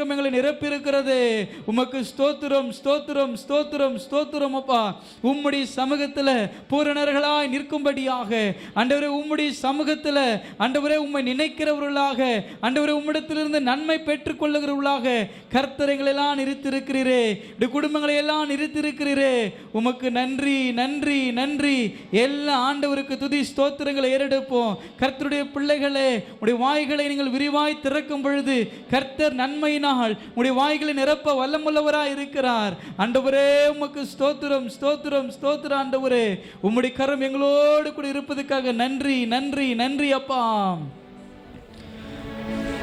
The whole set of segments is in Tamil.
எங்களை நிரப்பியிருக்கிறது. உமக்கு ஸ்தோத்திரம் ஸ்தோத்திரம் ஸ்தோத்திரம் ஸ்தோத்திரம் அப்பா. உம்முடைய சமூகத்தில் பூரணர்களாய் நிற்கும்படியாக. அண்டவரே உம்முடைய சமூகத்தில் அண்டவரே உம்மை நினைக்கிறவர்களாக. அண்டவரே உம்மிடத்திலிருந்து நன்மை பெற்றுக்கொள்ளுகிறவர்களாக. கொள்ளுகிறவர்களாக கர்த்தரைகளெல்லாம் நிறுத்திருக்கிறீரே இப்படி குடும்பங்களை எல்லாம் நிறுத்திருக்கிறீரே உமக்கு நன்றி நன்றி நன்றி. எல்லா ஆண்டவருக்கு துதி ஸ்தோத்திரங்களை ஏறெடுப்போம். கர்த்தருடைய பிள்ளைகளே உடைய வாய்களை நீங்கள் விரிவாய் திறக்கும் பொழுது கர்த்தர் நன்மையின் நன்மையினால் உடைய வாய்களை நிரப்ப வல்லமுள்ளவராக இருக்கிறார். ஆண்டவரே உமக்கு ஸ்தோத்திரம் ஸ்தோத்திரம் ஸ்தோத்திரம் ஆண்டவரே. உம்முடைய கரம் எங்களோடு கூட இருப்பதற்காக நன்றி நன்றி நன்றி அப்பா.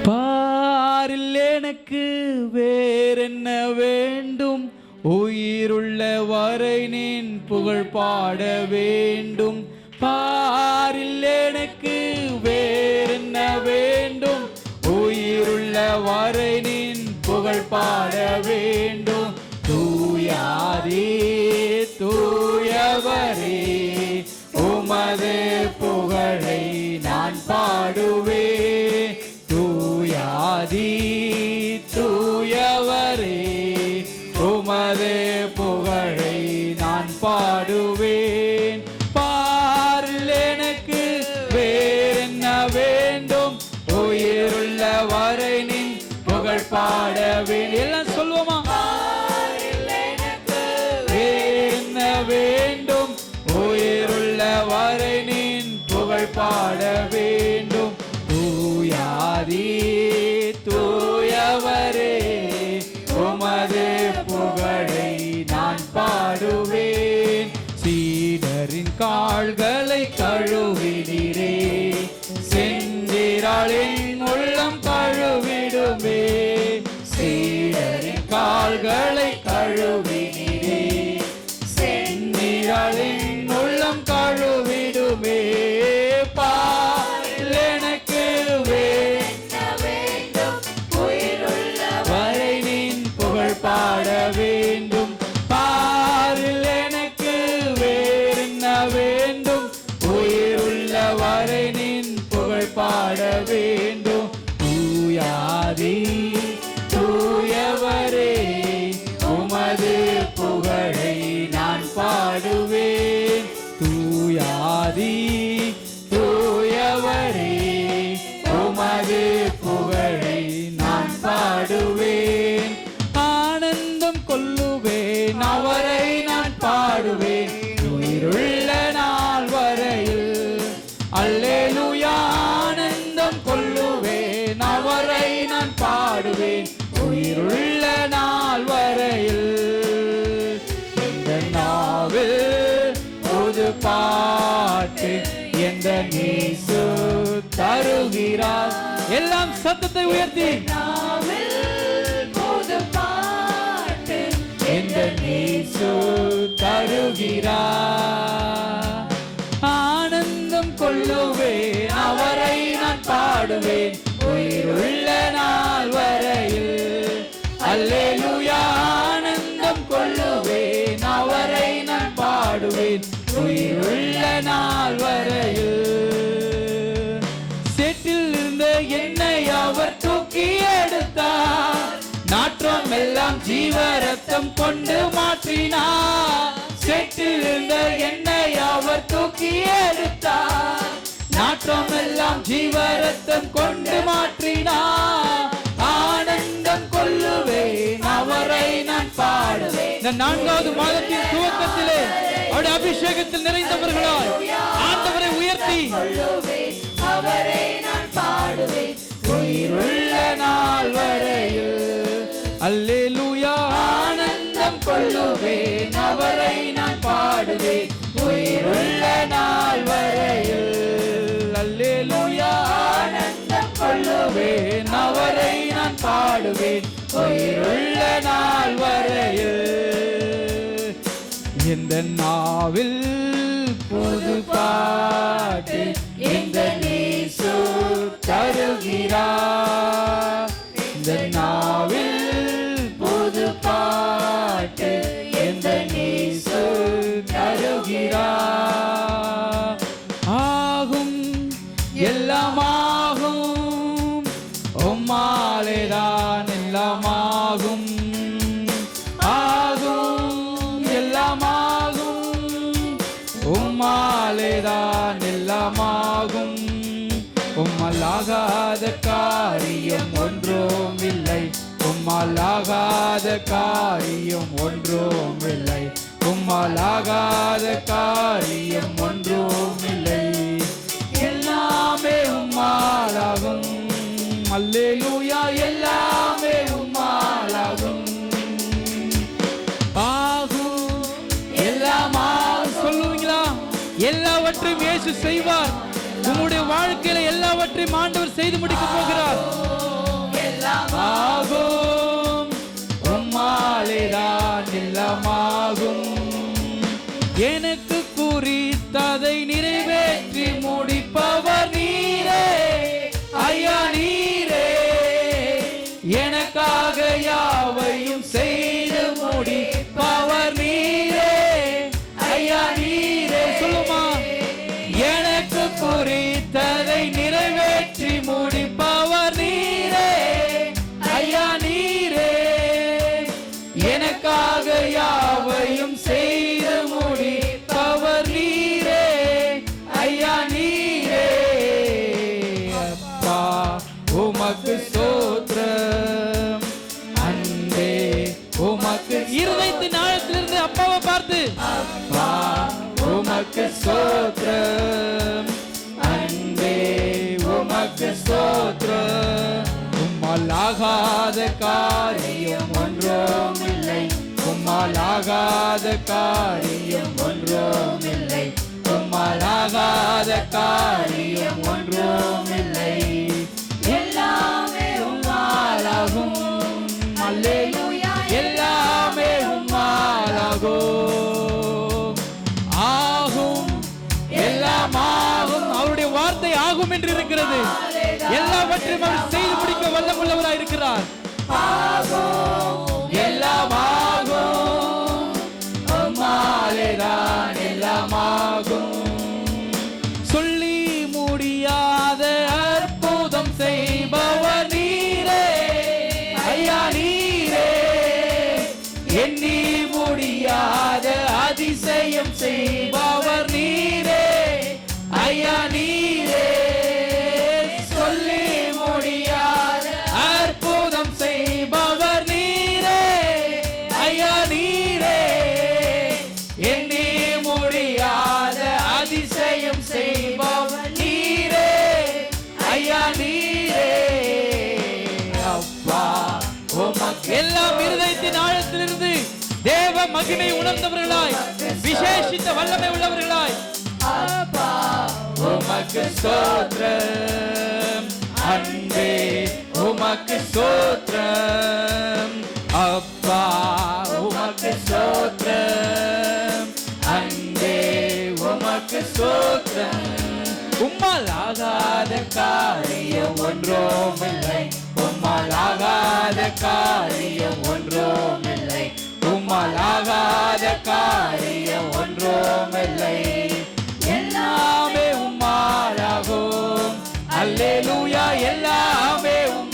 பாரில் எனக்கு வேறென்ன வேண்டும்? உயிருள்ள வரை நின் புகழ் பாட வேண்டும். பாரில் எனக்கு வேறென்ன கால்களை கழுவினீரே. செந்திராளின் உள்ளம் கழுவிடுமே. சீடரின் கால்களை பாடுவேன் உயிருள்ள நாள் வரையில் அல்லேலூயா ஆனந்தம் கொள்ளுவேன். அவரை நான் பாடுவேன். உயிருள்ள நாள் வரையில் இந்த நாவில் புது பாட்டு எந்த நீசு தருகிறார்? எல்லாம் சத்தத்தை உயர்த்தி. எந்த நீசு தருகிறார் ஆனந்தம் கொள்ளுவே அவரை நான் பாடுவேன். உயிருள்ள நாள் வரையில். அல்லேலூயா ஆனந்தம் கொள்ளுவேன் அவரை நான் பாடுவேன். உயிருள்ள நாள் வரையில். செட்டில் இருந்த என்னை அவர் தூக்கி எடுத்தார். நாற்றம் எல்லாம் ஜீவரத்தம் கொண்டு மாற்றினார். இருந்த என்னை அவர் தூக்கி எடுத்தார். நாற்றம் எல்லாம் ஜீவ ரத்தம் கொண்டு மாற்றினார் ஆனந்தம் கொள்ளுவேன் அவரை நான் பாடுவேன். இந்த நான்காவது மாதத்தின் துவக்கத்திலே அவருடைய அபிஷேகத்தில் நிறைந்தவர்களாய் ஆண்டவரை உயர்த்தி அவரை நான் பாடுவேன் உயிருள்ள நாள் வரையில் அல்லேலூயா. ஆனந்தம் கொள்ளுவேன் அவரை நாள் அல்லேலூயா. ஆனந்தம் கொள்ளுவேன் அவரை நான் பாடுவேன். உயிருள்ள நாள் வரையில் இந்த நாவில் புது பாட்டு இந்த நீசு தருகிறார். உம்மலாகாத காரியம் ஒன்றும் இல்லை. உம்மலாகாத காரியம் ஒன்றும் இல்லை. உம்மலாகாத காரியம் ஒன்றும் இல்லை. எல்லாமே உம்மாலாகும். அல்லேலூயா எல்லாமே உம்மாலாகும். ஆகும் எல்லாமா சொல்லுவீங்களா? எல்லாவற்றையும் இயேசு செய்வார். உங்களுடைய வாழ்க்கையில எல்லாவற்றையும் ஆண்டவர் செய்து முடிக்க போகிறார். ஆகும். உம்மாலேதான் எல்லாமாகும். எனக்கு குறித்ததை நிறைவேற்றி முடிப்பவர் நீரே. ஐயா நீரே. எனக்காக யாவையும் உமக்கு உம்மாலாகாத காரியம் ஒன்றும் இல்லை உம்மாலாகாத காரியம் ஒன்றும் இல்லை உம்மாலாகாத காரியம் ஒன்றும் இல்லை எல்லாமே உம்மாலாகும் அல்லேலூயா. எல்லாவற்றையும் செய்து முடிக்க வல்லமுள்ளவராய் இருக்கிறார். எல்லாம் ஆகும் உம்மாலேதான் எல்லாம் ஆகும் சொல்லி முடியாத அற்புதம் செய்பவர் நீரே. ஐயா நீரே. எண்ணி முடியாத அதிசயம் செய்பவர் எல்லாம் இருதயத்தின் ஆழத்திலிருந்து தேவ மகிமை உணர்ந்தவர்களாய் விசேஷித்த வல்லமை உள்ளவர்களாய். உமக்கு ஸ்தோத்திரம். அன்பே உமக்கு ஸ்தோத்திரம். அப்பா உமக்கு ஸ்தோத்திரம். அன்பே உமக்கு ஸ்தோத்திரம். உம்மால் ஆகாத காரியம் ஒன்றோமில்லை. காரியம் ஒன்றும் இல்லை உம்மால் ஆகாத காரியம் ஒன்றும் இல்லை எல்லாமே உம்மாலாகும். அல்லேலூயா எல்லாமே உம்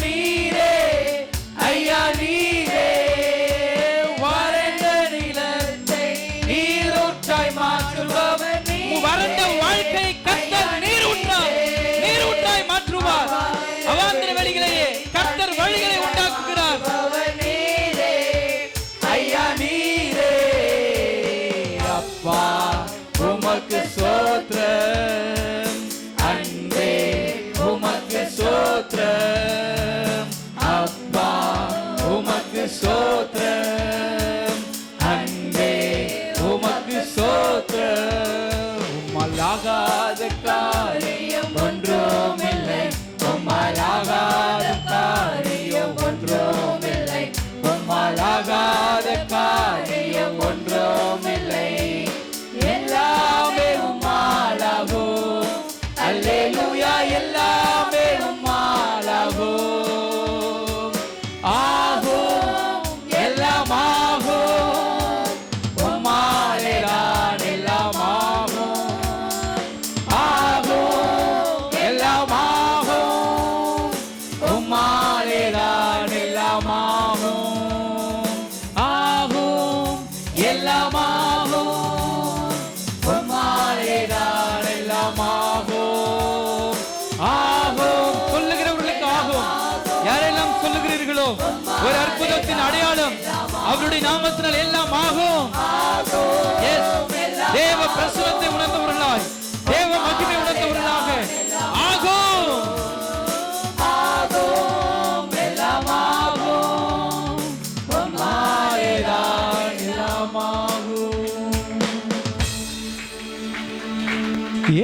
நீரே ஐயா நீரே. வறண்ட நிலத்தை நீரூற்றாய் மாற்றுபவர் வறண்ட வாழ்க்கை கத்தர் நீரூற்றாய் நீரூற்றாய் மாற்றுவார். அவாந்திர வழிகளையே கத்தர் வழிகளை உண்டாக்குகிறார். நீரே. ஐயா நீரே. அப்பா உமக்கு சோத்ரம் அன்பே உமக்கு சோத்ரம் உம்மலாகாத காரியம் ஒன்றுமில்லை நாமத்தின் அடையாளம் அவருடைய நாமத்தினால் எல்லாம் ஆகும். தேவ பிரசுரத்தை உணர்ந்தவர்களாய் தேவ மகிமை உணர்ந்தவர்களாக ஆகும்.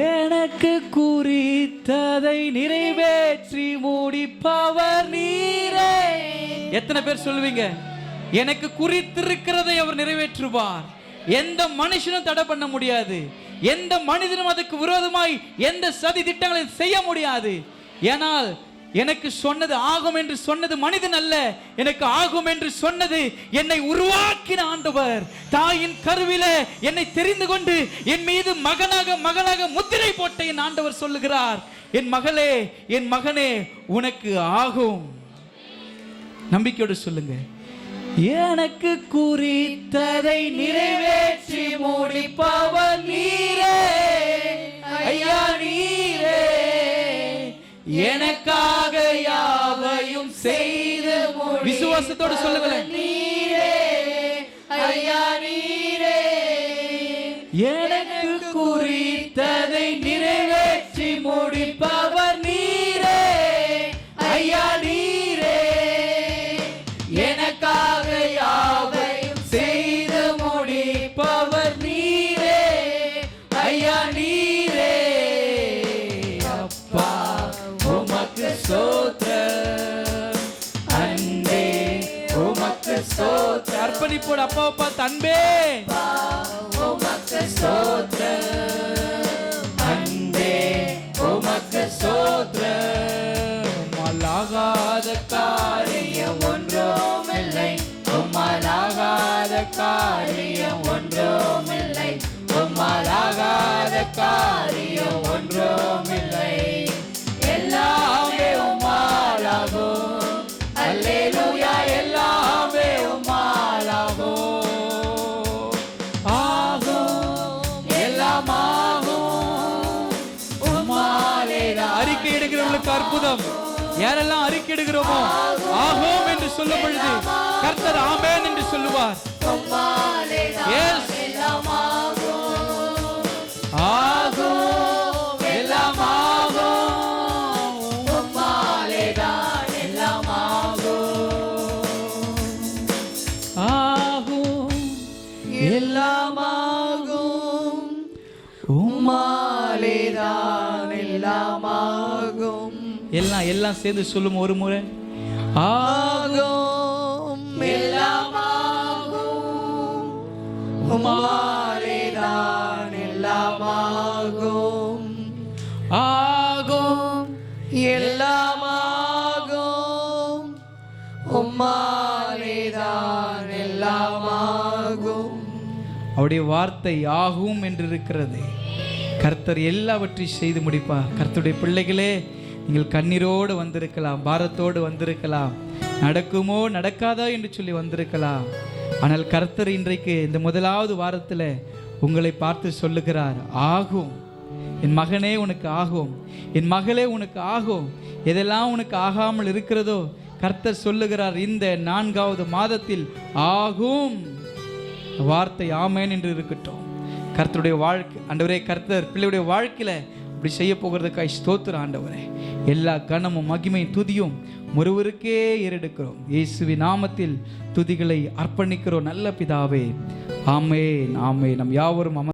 எனக்கு குறித்ததை நிறைவேற்றி முடிப்பவர் நீரே. எத்தனை பேர் சொல்லுவீங்க? எனக்கு குறித்திருக்கிறதை அவர் நிறைவேற்றுவார். எந்த மனுஷனும் தடை பண்ண முடியாது. எந்த மனிதனும் அதுக்கு விரோதமாய் எந்த சதி திட்டங்களை செய்ய முடியாது. ஏனால் எனக்கு சொன்னது ஆகும் என்று சொன்னது மனிதன் அல்ல. எனக்கு ஆகும் என்று சொன்னது என்னை உருவாக்கின ஆண்டவர். தாயின் கருவில என்னை தெரிந்து கொண்டு என் மீது மகனாக மகனாக முத்திரை போட்ட என் ஆண்டவர் சொல்லுகிறார். என் மகளே என் மகனே உனக்கு ஆகும். நம்பிக்கையோடு சொல்லுங்க. எனக்கு குறித்ததை நிறைவேற்றி முடிப்பவர் நீரே. ஐயா நீரே. எனக்காக யாவையும் செய்து விசுவாசத்தோடு சொல்லுங்களேன். நீரே. ஐயா நீரே. எனக்கு அர்ப்பணிப்போடு அப்பா அப்பா தன்பே. உமக்கு ஸ்தோத்திரம் அன்பே உமக்கு ஸ்தோத்திரம் உம்மாலாகாத காரியம் ஒன்றுமில்லை. உம்மாலாகாத காரியம் ஒன்றுமில்லை. உம்மாலாகாத காரியம் ஒன்றுமில்லை. எல்லாமே அற்புதம். யாரெல்லாம் அறிக்கை எடுக்கிறோமோ ஆகும் என்று சொல்லும் பொழுது கர்த்தர் ஆமென் என்று சொல்லுவார். எல்லாம் எல்லாம் சேர்ந்து சொல்லும் ஒரு முறை ஆகும் எல்லாம் ஆகும் உம்மாலேதான் ஆகும் எல்லாமாகும் உம்மாலேதான் எல்லாமாகும். அவருடைய வார்த்தை ஆகும் என்று இருக்கிறது கர்த்தர் எல்லாவற்றையும் செய்து முடிப்பார். கர்த்தருடைய பிள்ளைகளே நீங்கள் கண்ணீரோடு வந்திருக்கலாம் பாரத்தோடு வந்திருக்கலாம். நடக்குமோ நடக்காதோ என்று சொல்லி வந்திருக்கலாம். ஆனால் கர்த்தர் இன்றைக்கு இந்த முதலாவது வாரத்தில் உங்களை பார்த்து சொல்லுகிறார் ஆகும். என் மகனே உனக்கு ஆகும். என் மகளே உனக்கு ஆகும். எதெல்லாம் உனக்கு ஆகாமல் இருக்கிறதோ கர்த்தர் சொல்லுகிறார் இந்த நான்காவது மாதத்தில் ஆகும். வார்த்தை ஆமேன் என்று இருக்கட்டும். கர்த்தருடைய வாழ்க்கை ஆண்டவரே கர்த்தர் பிள்ளையுடைய வாழ்க்கையில் அப்படி செய்ய போகிறதுக்காய் ஸ்தோத்திர ஆண்டவரே. எல்லா கனமும் மகிமையும் துதியும் ஒருவருக்கே ஏறெடுக்கிறோம். இயேசுவி நாமத்தில் துதிகளை அர்ப்பணிக்கிறோம் நல்ல பிதாவே. ஆமே ஆமே நம் யாவரும் அம